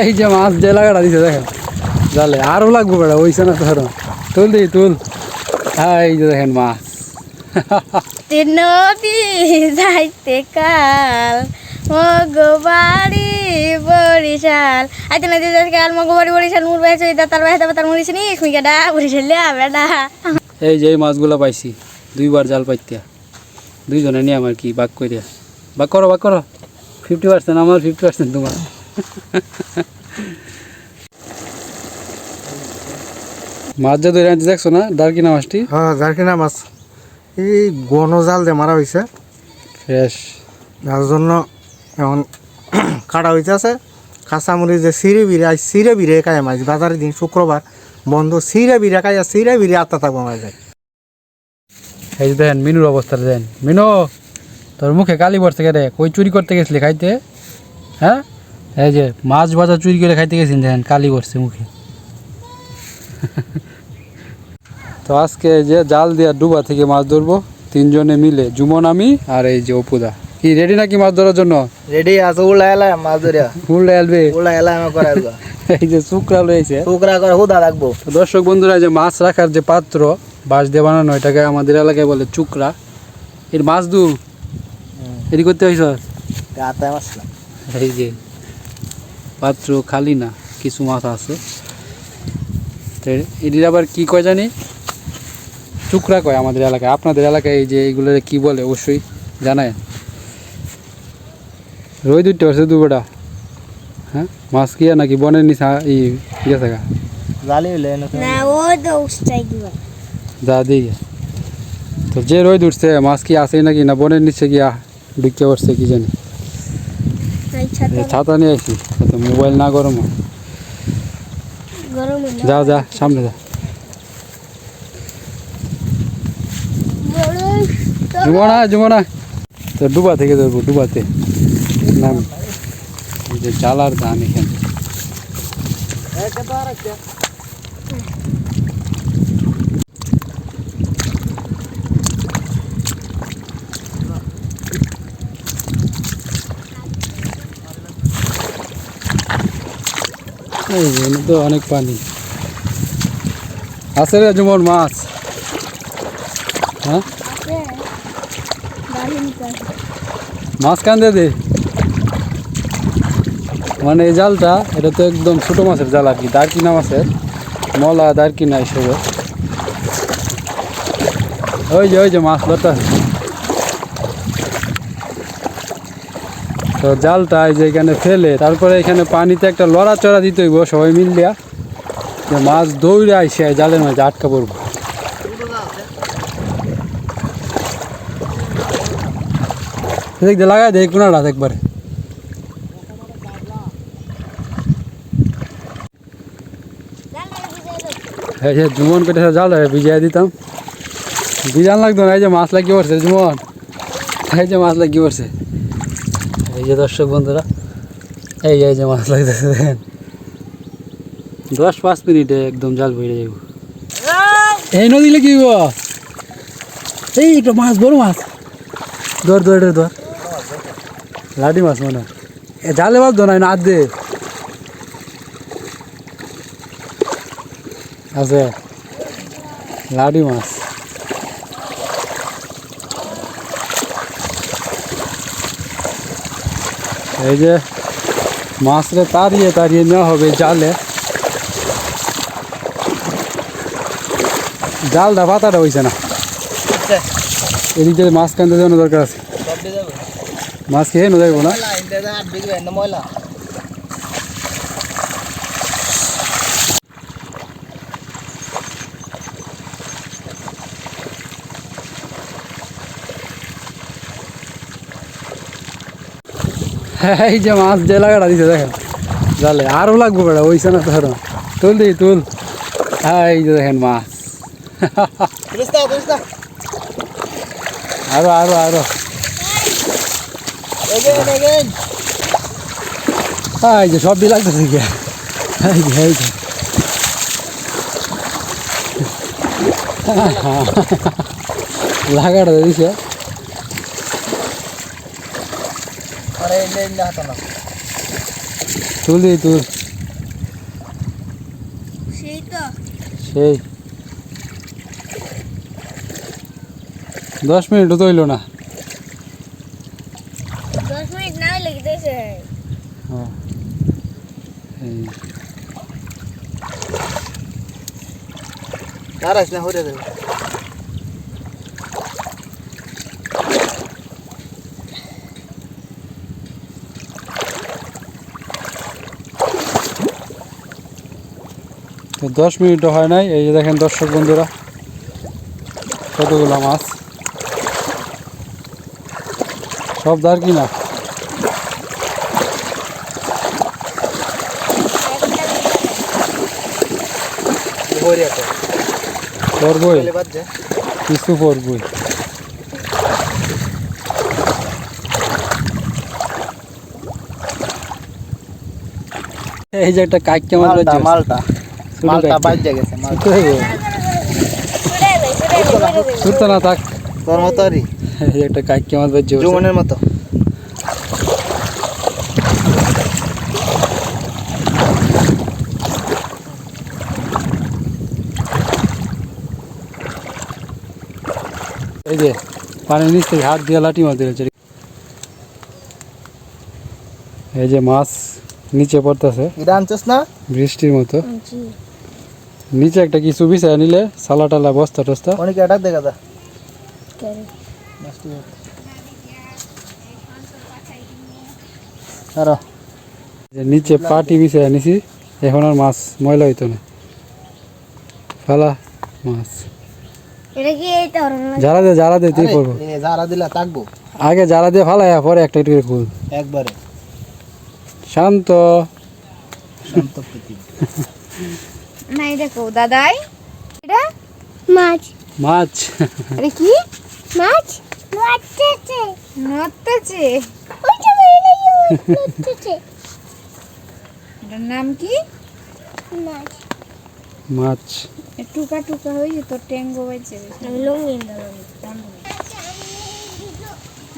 এই যে মাছ যে লাগাটা দিছে দেখেন। জালে আরও লাগবো বেড়া ওইছে না তো আরও। তুল দি তুল। হ্যাঁ এই যে দেখেন মাছ। নদী যাইতে কাল মগো বাড়ি বরিশাল। আইতে নদী যাইতে কাল মগো বাড়ি বরিশাল মুর বাইছে তার তার নি গেডা বরিশাল লিয়া বেডা এই যে মাছগুলো পাইছি দুইবার জাল পাইতিয়া। দুইজনে নিয়ে আমার কি বাক করিয়া বাক করো বাক করো। ফিফটি পার্সেন্ট আমার ফিফটি পার্সেন্ট তোমার। মাছ যে ধরে আনতে দেখছ না? দারকিনা মাছটি? হ্যাঁ জারকিনা মাছ। এই গণ জাল দিয়ে মারা হয়েছে ফ্রেশ। যার জন্য এখন কাটা হইতেছে কাঁচামরিচ যে সিঁড়ে বিড়ে আজ সিঁড়ে বিড়ে খায় মাছ। বাজারের দিন শুক্রবার বন্ধ। সিঁড়ে বিড়ে খাই আর সিঁড়ে বিড়ে আত্মা থাকব মাঝে। এই যে দেখেন মিনুর অবস্থা দেন মিনু তোর মুখে কালি পড়ছে কে রে কই চুরি করতে গেছিলি খাইতে? হ্যাঁ? এই যে মাছ ভাজা চুরি করে খাইতে গেছেন দেখেন কালি করছে মুখে। তো আজকে যে জাল দিয়া ডুবা থেকে মাছ ধরবো তিনজনে মিলে জুমন আমি আর এই যে অপুদা। কি রেডি নাকি মাছ ধরার জন্য? রেডি আছে উল্লা এলা মাছ ধরিয়া ফুল এলবে। উল্লা এলা আমার করে এই যে শুকরা রয়েছে টুকরা করে হুদা রাখব। দর্শক বন্ধুরা যে মাছ রাখার যে পাত্র বাঁশ দিয়ে বানানো এটাকে আমাদের এলাকায় বলে চুকরা। এর মাছ দু। এটি করতে হয়েছ এই যে। পাত্র খালি না কিছু মাছ আছে। তো এটির আবার কি কয় জানি? চুকরা কয় আমাদের এলাকায়। আপনাদের এলাকায় এই যে এইগুলো কি বলে অবশ্যই জানায়। রই দুইটা হচ্ছে দুবেটা হ্যাঁ? মাছ কি আর নাকি বনের নিচা ই গেছে গা? জালি হইলে না ও তো যা দিয়ে। তো যে রোদ উঠছে মাছ কি আছে নাকি না বনের নিচে গিয়া ঢুকে পড়ছে কি জানি। ছাতা নিয়ে আসি তো মোবাইল না গরম। হয়। যা যা সামনে যা। জুমনা জুমনা তো ডুবা থেকে ধরবো ডুবাতে। নাম। এই যে জালার ধান এখানে। এই তো অনেক পানি। আছে রে জুমন মাছ। হ্যাঁ? মাছ কান্দে দে মানে এই জালটা, এটা তো একদম ছোট মাছের জাল আর কি দারকিনা মাছের। মলা দারকিনা এসব ওই যে ওই যে মাছ লতা তো জালটা এই যে এখানে ফেলে, তারপরে এখানে পানিতে একটা লড়া চড়া দিতে হইব সবাই মিলিয়া, যে মাছ দৌড়ে আইসে জালের মাঝে আটকা পড়ব। দেখ দে লাগাই দে কোনাটা একবারে। এই যে জুমন কেটে জাল ভিজাই দিতাম। ভিজান লাগতো না, এই যে মাছ লাগিয়ে পড়ছে, জুমন। এই যে মাছ লাগিয়ে পড়ছে। এই যে দর্শক বন্ধুরা এই যে এই যে মাছ লাগতেছে দেখেন। দশ পাঁচ মিনিটে একদম জাল বেড়ে যাব এই নদী কি এই একটা মাছ বড় মাছ। ধর ধর এটা ধর। লাডি মাছ মনে হয়। এ জালে মাছ ধর না দে। আছে। লাডি মাছ। এই যে মাছরে তাড়িয়ে তাড়িয়ে নেওয়া হবে জালে। জালটা পাতাটা হয়েছে না। এদিকে মাছ কেন যাওয়ানো দরকার আছে। মাছ খেয়ে নো যাইব না। ময়লা। এই যে মাছ যে লাগাটা দিছে দেখেন। জালে আরও লাগবো বেড়া ওইছে না ধরো তুল দি তুল। হ্যাঁ এই যে দেখেন মাছ। আরও আরও আরও। হ্যাঁ এই যে সব দিয়ে লাগতেছে এই যে এই যে। লাগাটা দিছে আরে এলে এলে হাত না তুল তুল সেই তো। সেই। দশ মিনিটও তো হইল না। দশ মিনিট না হলে গেছে হ্যাঁ। আর আস না হরে তো দশ মিনিটও হয় নাই। এই যে দেখেন দর্শক বন্ধুরা কতগুলো মাছ? সব দার কি না হরে আছে পরবই চলে বাদ যায় কিছু এই যে একটা কাইকা মাছ মালটা। মালটা গেছে না থাক। তোর মতো আরই একটা কাইকা মাছ জুমনের মতো। এই যে পানির নিচ থেকে হাত দিয়ে লাঠি মাছ দিয়েছে এই যে মাছ নিচে পড়তেছে। এটা আনছিস না? বৃষ্টির মতো। নিচে একটা কিছু বিছায় নিলে সালা টালা বস্তা টস্তা। অনেকে অ্যাটাক দেখা দা যে নিচে পাটি বিছায় নিছি এখন আর মাছ ময়লা হইতো না। ফালা মাছ। এটা কি এই তো জ্বালা দে জ্বালা দে তুই করব। যারা দিলা থাকব। আগে জ্বালা দিয়ে ফালাই পরে একটা একটু করে খুল একবারে। শান্ত। শান্ত না এটা কো দাদাই। এটা? মাছ। মাছ। আরে কি? মাছ? নড়তেছে। নড়তেছে? ওইটা নড়তেছে। এটার নাম কি? মাছ। মাছ। টুকা টুকা হয়ে যেত ট্যাঙ্গো বাইছে লঙ্গিন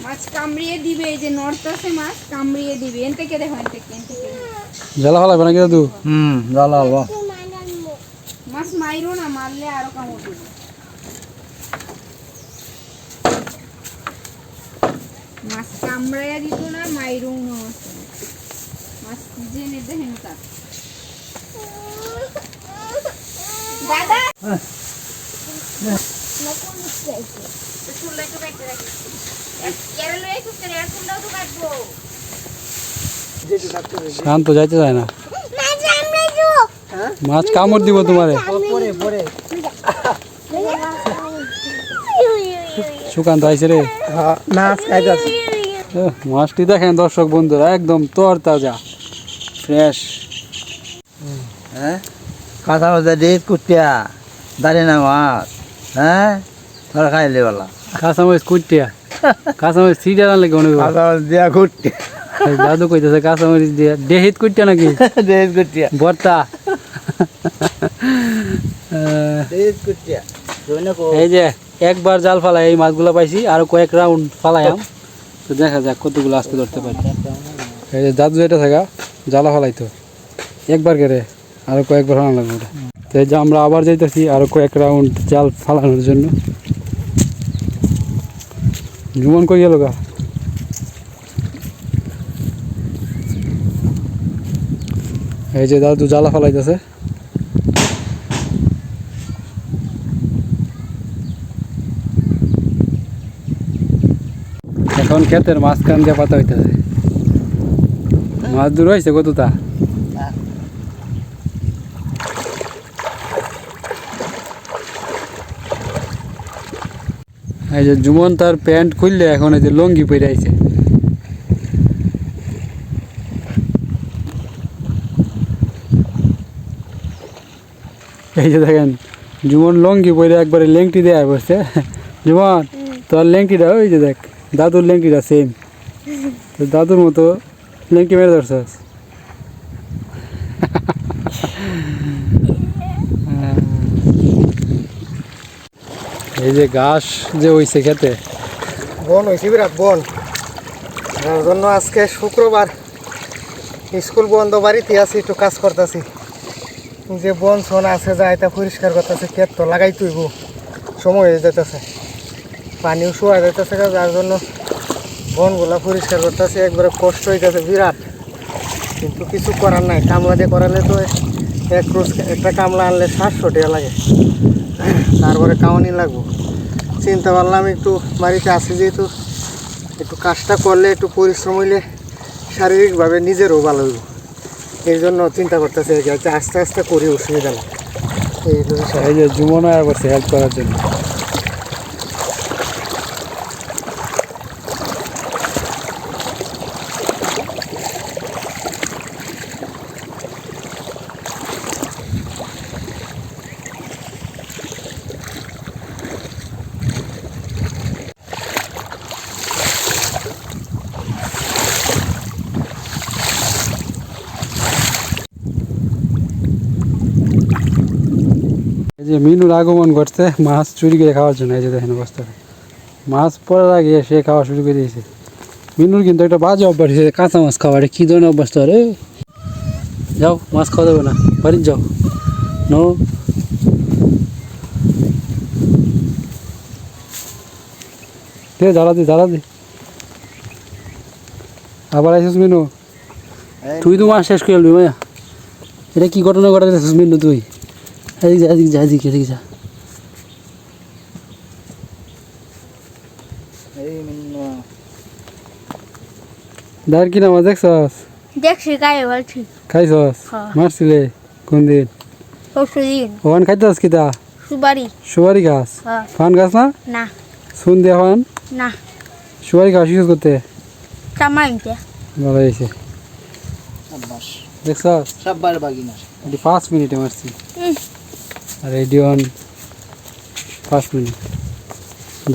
মাছ কামড়িয়ে দিবে এই যে নড়তেছে মাছ কামড়িয়ে দিবে। এন থেকে দেখো এন থেকে এন থেকে জ্বালা ফালাবে নাকি দাদু? হুম জ্বালা হলো মাইরো না, মারলে আরও কামড় দিবে। মাছ কামড়াইয়া দিত না না মাছ। দেখেন তার। শান্ত যাইতে যায় না। মাছ কামড় দিব তোমারে। পরে পরে। সুকান্ত আইসে রে। খাইতাছে। মাছটি দেখেন দর্শক বন্ধুরা একদম তর তাজা ফ্রেশ। হ্যাঁ? কাঁচা মাছ দিয়ে কুটিয়া দাঁড়িয়ে না মাছ। হ্যাঁ? তোরা খাইলে বলা। কাঁচা মাছ কুটিয়া। কাঁচামরিচ সিটা আনলে কেমন হইব? কাঁচা মাছ দিয়া কুটি এই দাদু কইতেছে মাছ দিয়া। দেহিত কুটিয়া নাকি? দিয়ে কুটিয়া। বর্তা। এই যে একবার জাল ফালাই, এই মাছগুলো পাইছি, আর কয়েক রাউন্ড ফালাইয়াম। তো দেখা যাক কতগুলো আজকে ধরতে পারি। এই যে দাদু যেটা থাকা, জ্বালা ফালাইতো। একবার করে আরও কয়েকবার ফালানো লাগবে ওটা। তো এই যে আমরা আবার যাইতেছি, আরও কয়েক রাউন্ড জাল ফালানোর জন্য। জুমন কই গেল গা? এই যে দাদু জ্বালা ফালাইতেছে। এখন ক্ষেতের মাঝখান দিয়ে পাতা হইতেছে। মাছ দূর হয়েছে কতটা এই যে জুমন তার প্যান্ট খুললে এখন এই যে লঙ্গি পরে আইছে। এই যে দেখেন জুমন লঙ্গি পরে একবারে লেংটি দেয়া বসছে জুমন তোর লেংটিটা ওই যে দেখ। দাদুর লেংটিটা সেম দাদুর মতো লেংটি মেরে ধরছস এই যে ঘাস যে হইছে খেতে। বন হয়েছে বিরাট বন। যার জন্য আজকে শুক্রবার। স্কুল বন্ধ, বাড়িতে আছি, একটু কাজ করতেছি। যে বন ছন আছে যা এটা পরিষ্কার করতেছে, ক্ষেত তো লাগাই তুইব সময় হয়ে যেতেছে পানিও শোয়া যেতেছে যার জন্য বনগুলা পরিষ্কার করতেছে। একবারে কষ্ট হইতেছে, বিরাট। কিন্তু কিছু করার নাই, কামলা দিয়ে করালে তো এক রোজ একটা কামলা আনলে সাতশো টাকা লাগে। তারপরে কাউনি লাগবো। চিন্তা করলাম একটু বাড়িতে আসি যেহেতু, একটু কাজটা করলে, একটু পরিশ্রম হইলে শারীরিকভাবে নিজেরও ভালো হইব। এই জন্য চিন্তা করতেছে আস্তে আস্তে করি, অসুবিধা নেই। এই হলো বিষয়। এই যে জুমন করছে হেল্প করার জন্য। আগমন ঘটছে মাছ চুরি করে খাওয়ার জন্য এই যে দেখেন অবস্থাটা মাছ পড়ার আগে সে খাওয়া শুরু করে দিয়েছে। মিনুর কিন্তু একটা বাজে অভ্যাস হয়েছে কাঁচা মাছ খাওয়া এটা কী ধরনের অভ্যাস তো আরে যাও মাছ খাওয়া যাবে না বাড়ির যাও। নো। দে জ্বালা দি জ্বালা দি। আবার আইসিস মিনু? তুই তো মাছ শেষ করে এলবি মায়া এটা কি ঘটনা ঘটাইছিস মিনু তুই? এদিকে যা এদিকে যা এদিকে এদিকে যা। দাঁড় কি নামা দেখছস? দেখছি গায়ে বলছি। খাইছস? হ্যাঁ। মারছিলে? কোন দিন? পরশু দিন। ওখান খাইতেছ কিতা সুবারি সুপারি। গাছ হ্যাঁ। ফান গাছ না? না। শুন দিয়ে ফান? না। সুপারি গাছ ইউজ করতে? চামাইতে ভালো হয়েছে। সাব্বাস। দেখছস? সাব্বার বাগিনা এটি পাঁচ মিনিটে মারছি। আর এটি অন পাঁচ মিনিট।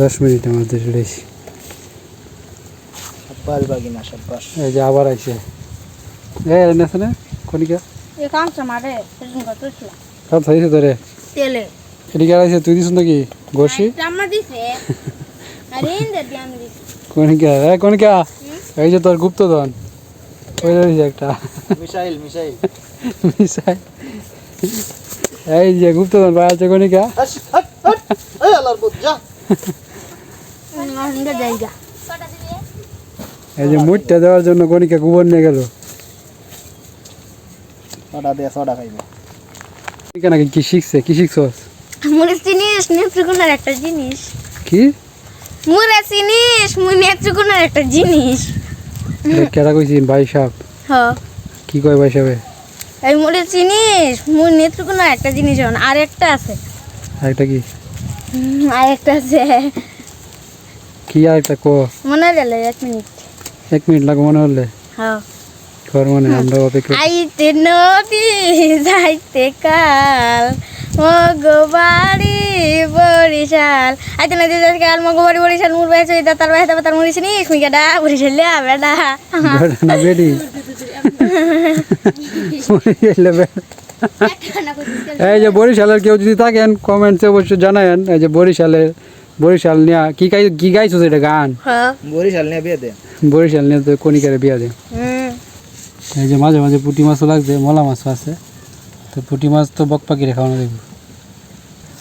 দশ মিনিটের মধ্যে চলেছি। সাব্বার বাগিনা সাব্বাস এই যে আবার আইসে এই এনেছে না এ কামছে মারে সেদিন কত ছিল? সব থাইছে তোরে। তেলে। এদিকে আইসে তুই দিস নাকি? ঘষি চামা দিছে। আরে ইন্দে দিয়ে আমি দিছি। কনিকা এ কনিকা এই যে তোর গুপ্তধন। ওই রয়েছে একটা। মিসাইল মিসাইল মিশাই এই যে গুপ্তধন আছে আল্লাহর ইন্দে এই যে মুটটা দেওয়ার জন্য কনিকা গোবর নিয়ে গেল। সোডা দে সোডা খাইবে। কনিকা নাকি কি শিখছে? কি শিখছস মুরে চিনিস নেত্রকোনার একটা জিনিস। কি? মুরে চিনিস মুই নেত্রকোনার একটা জিনিস। এটা কেটা কইছি? ভাই সাহেব। হ। কি কয় ভাই সাহেবে? এই মুরে চিনিস মুই নেত্রকোনার একটা জিনিস হন আর একটা আছে। আরেকটা কি? হুম, আর একটা আছে। কি আরেকটা কো? মনে গেল এক মিনিট। এক মিনিট লাগবে মনে হলে? হ্যাঁ। ঘর মনে আমরা অপেক্ষা আইতে নদী যাইতে কাল মগো বাড়ি বরিশাল। আইতে নদী যাইতে কাল মগো বাড়ি বরিশাল মুর বাইছে ওই দাতার বাইতে দাতার মুড়িস নি শুই গেডা বরিশাল বেডা। বেটা না বেডি? এই যে বরিশালের কেউ যদি থাকেন কমেন্টসে অবশ্যই জানায়েন। এই যে বরিশালের বরিশাল নিয়া কি গাই কি গাইছো এটা গান? হ্যাঁ। বরিশাল নিয়া বিয়ে দে। বরিশাল নিয়ে তো কনিকারে বিয়া দে। হুম। এই যে মাঝে মাঝে পুঁটি মাছও লাগছে মলা মাছও আছে। তো পুঁটি মাছ তো বক পাখিরে খাওয়ানো দেখব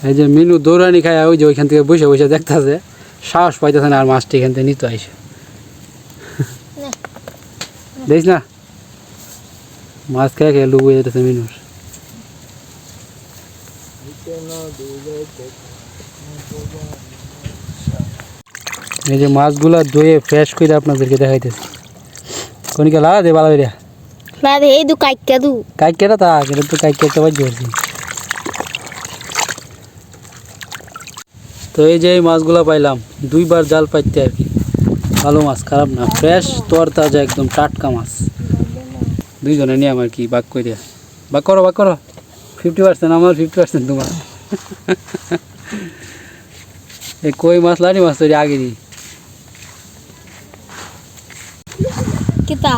এই যে মিনু দৌড়ানি খায় ওই যে ওইখান থেকে বসে বসে দেখতেছে সাহস পাইতেছে না আর মাছটি এখান থেকে নিতে আইসে। দেখিস না? মাছ খেয়ে খেয়ে লুবু যেতেছে মিনুর। এই যে মাছগুলা ধুয়ে ফ্রেশ করে আপনাদেরকে দেখাইতেছি। কোনিকা লাগা দে ভালো এই দু কাইকা দু। কাইকেটা তা এটা তো কাইকে বাজ্য হয়েছে তো এই যে এই মাছগুলো পাইলাম দুইবার জাল পাইতে আর কি। ভালো মাছ খারাপ না। ফ্রেশ তর তাজা একদম টাটকা মাছ। দুইজনে নিয়ে আমার কি বাক করে বাক করো বাক করো। ফিফটি পার্সেন্ট আমার ফিফটি পার্সেন্ট তোমার। এই কই মাছ লাড়ি মাছ তৈরি আগে দিই। কিতা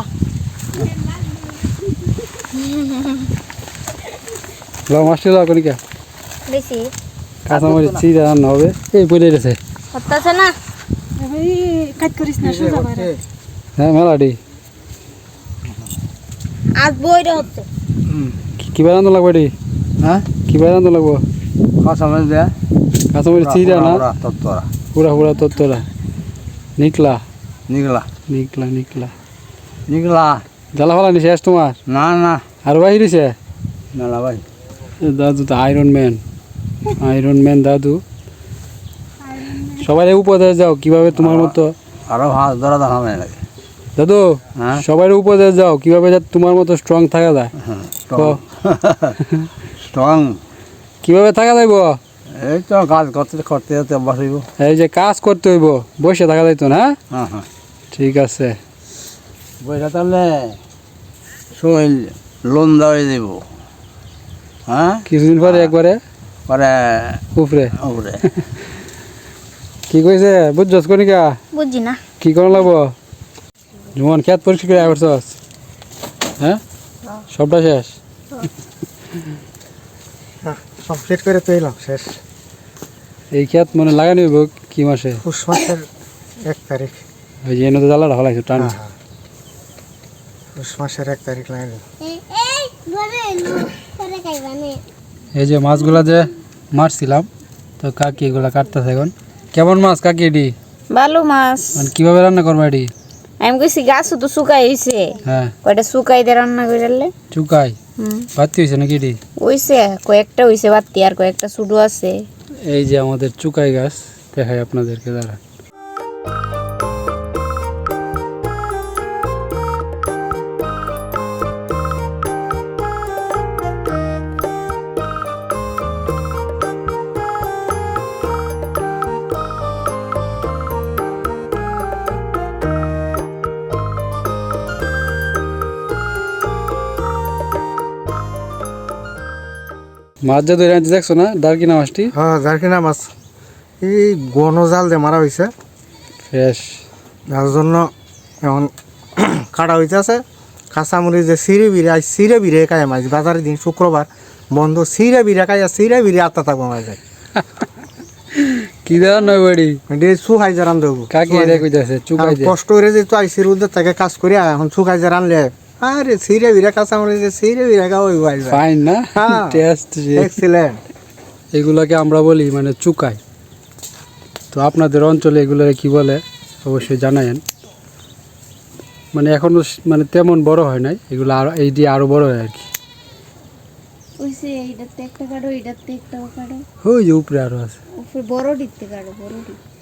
ল মাছটি লাও কনিকা বেশি কাঁচামরিচ চিরা রান্না হবে এই বলে গেছে হতাছে না হ্যাঁ মেলাডি আজ বইটা হচ্ছে কিবা রান্ধা লাগবে এটি হ্যাঁ কিবা রান্ধা লাগবো কাঁচা মাছ দেয়া কাঁচামরিচ চিরা না তত্তরা পুরা পুরা তোরা নিকলা নিগলা নিকলা নিকলা নিগলা জ্বালা ফালা শেষ তোমার? না না। আর বাহিরেছে মেলা ভাই দাদু তো আয়রন ম্যান আয়রন ম্যান দাদু। সবাই উপদেশ যাও কীভাবে তোমার মতো? আরও হাত ধরা দেখা লাগে। দাদু হ্যাঁ? সবাই উপদেশ যাও কীভাবে তোমার মতো স্ট্রং থাকা যায়? স্ট্রং স্ট্রং কীভাবে থাকা যাইব এই তো কাজ করতে করতে অভ্যাস হইব। এই যে কাজ করতে হইব বসে থাকা যাইতো না? হ্যাঁ হ্যাঁ। ঠিক আছে। বইটা তাহলে শরীর লোন দেওয়া দিব। হ্যাঁ? কিছুদিন পরে একবারে? পরে উপরে। উপরে। কি কইছে? বুঝছস কনিকা বুঝছি না। কি করা লাগবো? জুমন খেত পরিষ্কার করে করছস হ্যাঁ? সবটা শেষ? কমপ্লিট করে পেলাম শেষ। এই খেত মানে লাগানি হইব কি মাসে? পুষ মাসের এক তারিখ। ওই যে এনে তো জ্বালাটা হলাইছে টান হ্যাঁ, হ্যাঁ। পুষ মাসের এক তারিখ লাগে এই যে মাছগুলা যে মারছিলাম তো কাকি এগুলা কাটতেছে এখন। কেমন মাছ কাকি এটি? ভালো মাছ। মানে কীভাবে রান্না করব এটি? আমি কইছি গাছ তো শুকাই হইছে। হ্যাঁ। কয়টা শুকাই দিয়ে রান্না করলে চুকাই হুম। বাতি হয়েছে নাকি এটি? হইছে কয়েকটা হইছে বাতি আর কয়েকটা শুধু আছে। এই যে আমাদের চুকাই গাছ দেখাই আপনাদেরকে দাঁড়া। মাছ যে ধরে আনতে দেখছ না ডার্কিনা মাছটি? হ্যাঁ জারকিনা মাছ? এই গণ জাল দিয়ে মারা হয়েছে ফ্রেশ। যার জন্য এখন কাটা হইতেছে। কাঁচামরিচ যে সিঁড়ে বিড়ে আজ সিঁড়ে বিড়ে খায় মাছ। বাজারের দিন শুক্রবার বন্ধ সিঁড়ে বিড়ে খাই সিঁড়ে বিড়ে আত্মা থাকব মাছ যায় কি দেওয়ার নয় বাড়ি? এটি সুহাই যে রান্ধ হব কাকি কষ্ট করে যে তো আইসি রোদের থেকে কাজ করি এখন শুকাই যে রানলে আরে সিঁড়ে বিড়ে কাঁচামরিচ যে সিঁড়ে বিড়ে খাওয়া হইব ফাইন না? হ্যাঁ। টেস্ট এক্সিলেন্ট এগুলোকে আমরা বলি মানে চুকাই। তো আপনাদের অঞ্চলে এগুলো কি বলে অবশ্যই জানায়েন। মানে এখনও মানে তেমন বড় হয় নাই এগুলো আর এই দিয়ে আরও বড় হয় আর কি। ওই যে উপরে আরও আছে।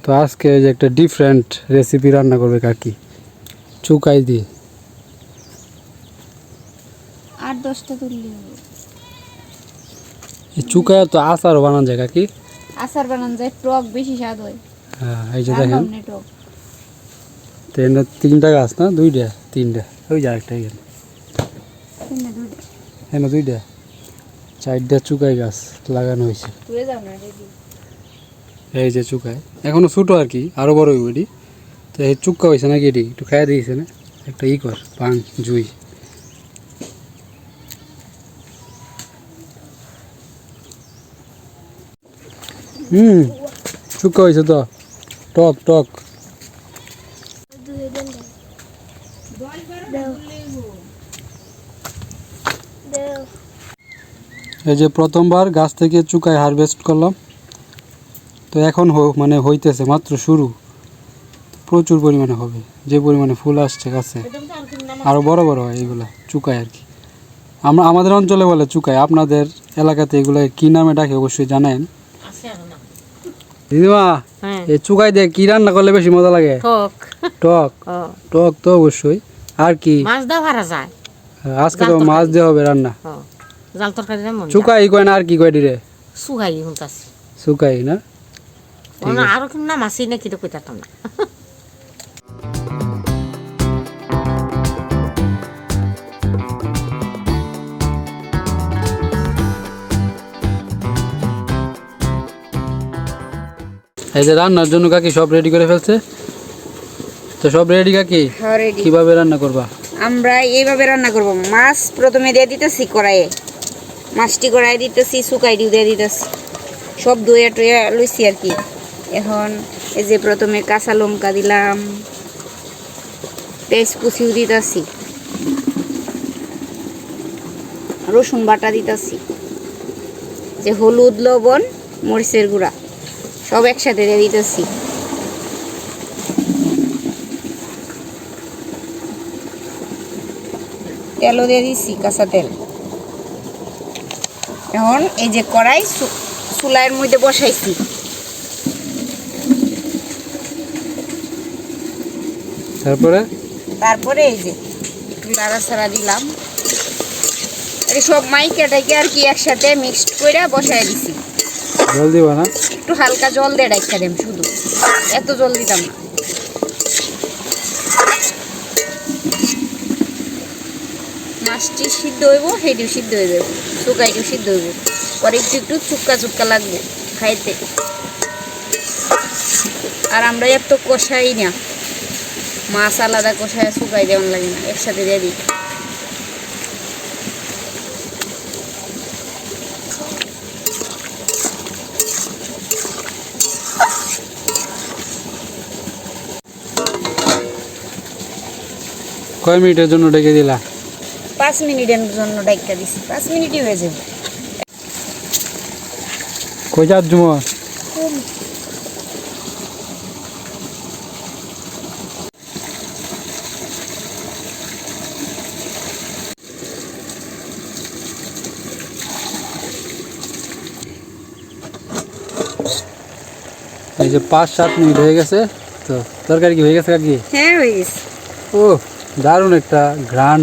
তো আজকে যে একটা ডিফারেন্ট রেসিপি রান্না করবে কাকি। চুকাই দিয়ে। দশটা তুললি হবে। এই চুকাই তো আচারও বানান যায় কাকি আচার বানান যায় টক বেশি স্বাদ হয়। হ্যাঁ এই যে দেখেন। বামনে টক। তো তিনটা গাছ না? দুইটা তিনটা। ওই যে আরেকটা এখানে তিনটা দুইটা। চারটা চুকাই গাছ লাগানো হয়েছে। এই যে চুকায়। এখনও ছোটো আর কি আরও বড় এটি। তো এই চুক্কা হয়েছে নাকি এটি? একটু খাইয়া দিয়েছে না? একটা ই কর পাং জুই। হুম চুক্কা হয়েছে তো। টক টক। এই যে প্রথমবার গাছ থেকে চুকায় হারভেস্ট করলাম। তো এখন মানে হইতেছে, মাত্র শুরু। প্রচুর পরিমাণে হবে, যে পরিমাণে ফুল আসছে গাছে। আরও বড় বড় হয় এগুলা, চুকায় আর কি। আমরা, আমাদের অঞ্চলে বলে চুকায়। আপনাদের এলাকাতে এগুলো কী নামে ডাকে অবশ্যই জানায়েন দিদিমা হ্যাঁ। এই চুকাই দে কি রান্না করলে বেশি মজা লাগে? টক। টক? টক তো অবশ্যই। আর কি? মাছ দাও ভাড়া যায়। আজকে তো মাছ দিয়ে হবে রান্না। জাল তরকারি মন চুকাই কয় না আর কি কয় দিরে সুহাই হুঁতাছি চুকাই না? আরও কিন্তু নাম আছে নাকি তো কইতাম না। এই যে রান্নার জন্য কাকি সব রেডি করে ফেলছে? তো সব রেডি কাকি? রেডি কীভাবে রান্না করবা? আমরা এইভাবে রান্না করব। মাছ প্রথমে দিয়ে দিতেছি কড়াইয়ে। মাছটি কড়াই দিতেছি শুকাই দিয়ে দিয়ে দিতেছি। সব ধুয়ে টুয়ে লইছি আর কি। এখন এই যে প্রথমে কাঁচা লঙ্কা দিলাম। পেঁয়াজ কুচিও দিতেছি। রসুন বাটা দিতেছি। যে হলুদ লবণ মরিচের গুঁড়া। সব একসাথে দিয়ে দিতেছি। তেলও দিয়ে দিছি কাঁচা তেল। এখন এই যে কড়াই চুলাইয়ের মধ্যে বসাইছি। তারপরে? তারপরে এই যে নাড়াচাড়া দিলাম। সব মাইকে টাইকে আর কি একসাথে মিক্সড করে বসাই দিছি। জল দিবা না? একটু হালকা জল দিয়ে রাখা দেম শুধু। এত জল দিতাম না। মাছটি সিদ্ধ হইব সেইটিও সিদ্ধ হয়ে যাবে শুকাইটিও সিদ্ধ হইব। পরে একটু একটু চুক্কা চুক্কা লাগবে খাইতে। আর আমরা এত কষাই না। মাছ আলাদা কষায় শুকাই দেওয়ান লাগে না, একসাথে দিয়ে দিই। কয় মিনিটের জন্য ডেকে দিলা? পাঁচ মিনিটের জন্য ডাইকা দিছি পাঁচ মিনিটই হয়ে যাবে। কই যার জুমন এই যে পাঁচ সাত মিনিট হয়ে গেছে তো তরকারি কি হয়ে গেছে কাকি? হ্যাঁ হয়ে গেছে। ও। দারুণ একটা ঘ্রাণ।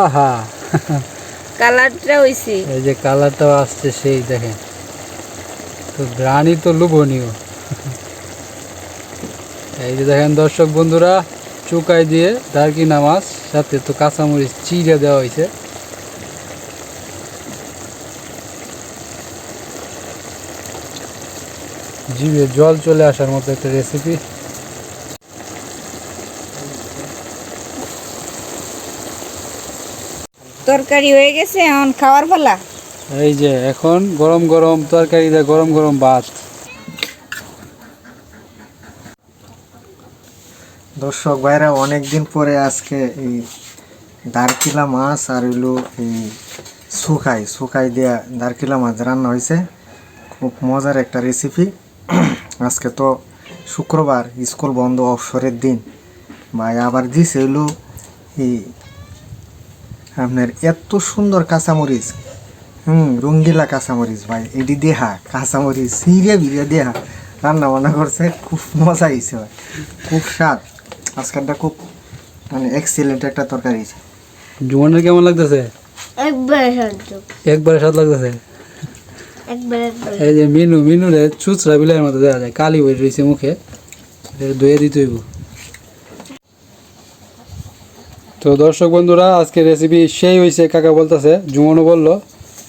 আহা। কালারটা হয়েছে এই যে কালারটাও আসছে সেই দেখেন। তো ঘ্রাণই তো লোভনীয়। এই যে দেখেন দর্শক বন্ধুরা চুকাই দিয়ে দারকিনা নামাজ সাথে তো কাঁচামরিচ চিড়ে দেওয়া হয়েছে জিভে জল চলে আসার মতো একটা রেসিপি তরকারি হয়ে গেছে এখন খাওয়ার পালা। এই যে এখন গরম গরম তরকারি দিয়ে গরম গরম ভাত। দর্শক ভাইরা অনেক দিন পরে আজকে এই দারকিলা মাছ আর হইল এই শুকাই শুকাই দিয়া দারকিলা মাছ রান্না হয়েছে খুব মজার একটা রেসিপি আজকে তো শুক্রবার স্কুল বন্ধ অবসরের দিন। ভাই আবার দিছে হইল এই আপনার এত সুন্দর কাঁচামরিচ। হুম রঙ্গিলা কাঁচামরিচ ভাই এটি দেহা কাঁচামরিচ সিরে বিরে দেহা। রান্না বান্না করছে খুব মজা হয়েছে ভাই খুব স্বাদ। আজকালটা খুব মানে এক্সিলেন্ট একটা তরকারি হয়েছে জুমনের কেমন লাগতেছে? একবারে স্বাদ লাগতেছে? এই যে মিনু মিনুরে চুচরা বিলাইয়ের মতো দেখা যায় কালি হয়ে রয়েছে মুখে। এটা ধুয়ে দিতে হইব। তো দর্শক বন্ধুরা আজকে রেসিপি সেই হয়েছে কাকা বলতেছে জুমনও বলল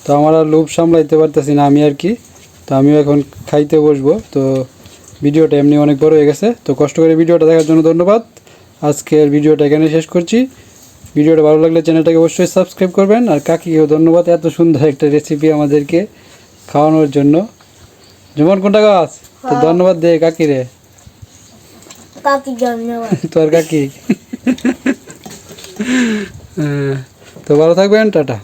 তো আমার আর লোভ সামলাইতে পারতেছি না আমি আর কি তো আমিও এখন খাইতে বসবো তো ভিডিওটা এমনি অনেক বড় হয়ে গেছে তো কষ্ট করে ভিডিওটা দেখার জন্য ধন্যবাদ আজকের ভিডিওটা এখানে শেষ করছি ভিডিওটা ভালো লাগলে চ্যানেলটাকে অবশ্যই সাবস্ক্রাইব করবেন আর কাকিকেও ধন্যবাদ এত সুন্দর একটা রেসিপি আমাদেরকে খাওয়ানোর জন্য যেমন কোনটা গাছ? তো ধন্যবাদ দে কাকিরে। কাকি ধন্যবাদ। তোর কাকি। হ্যাঁ, তো ভালো থাকবেন টাটা।